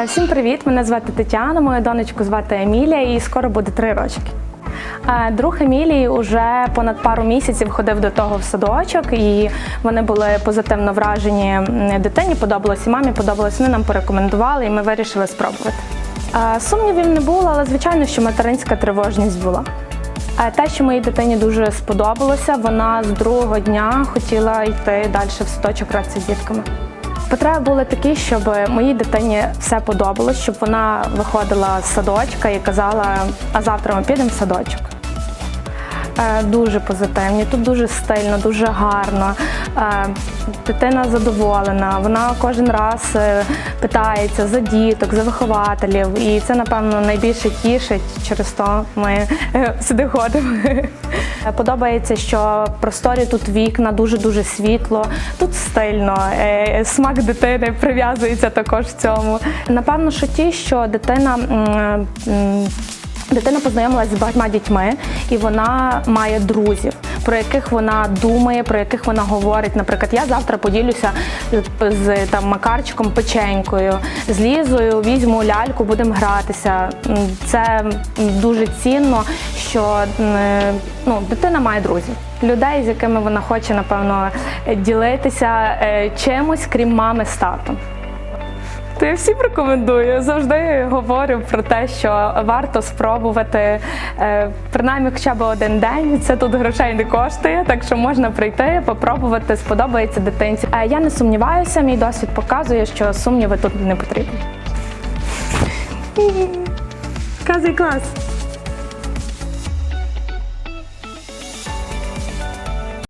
Е, Всім привіт! Мене звати Тетяна, мою донечку звати Емілія, і скоро буде три рочки. Е, Друг Емілії вже понад пару місяців ходив до того в садочок, і вони були позитивно вражені дитині. Подобалось і мамі, подобалось. Вони нам порекомендували, і ми вирішили спробувати. Е, Сумнівів не було, але звичайно, що материнська тривожність була. Те, що моїй дитині дуже сподобалося, вона з другого дня хотіла йти далі в садочок гратися з дітками. Потреби були такі, щоб моїй дитині все подобалось, щоб вона виходила з садочка і казала, а завтра ми підемо в садочок. Е, Дуже позитивні, тут дуже стильно, дуже гарно. Дитина задоволена. Вона кожен раз е, питається за діток, за вихователів. І це, напевно, найбільше тішить. Через то ми е, сюди ходимо. Подобається, що просторі тут вікна, дуже дуже світло, тут стильно. Е, Смак дитини прив'язується також в цьому. Напевно, що ті, що дитина. Дитина познайомилася з багатьма дітьми, і вона має друзів, про яких вона думає, про яких вона говорить. Наприклад, я завтра поділюся з там Макарчиком печенькою, з візьму ляльку, будемо гратися. Це дуже цінно, що ну, дитина має друзів, людей, з якими вона хоче, напевно, ділитися е, чимось, крім мами з татом. Я всім рекомендую. Завжди говорю про те, що варто спробувати е, принаймні хоча б один день. Це тут грошей не коштує, так що можна прийти, попробувати, сподобається дитинці. Е, Я не сумніваюся, мій досвід показує, що сумніви тут не потрібні. Казий клас.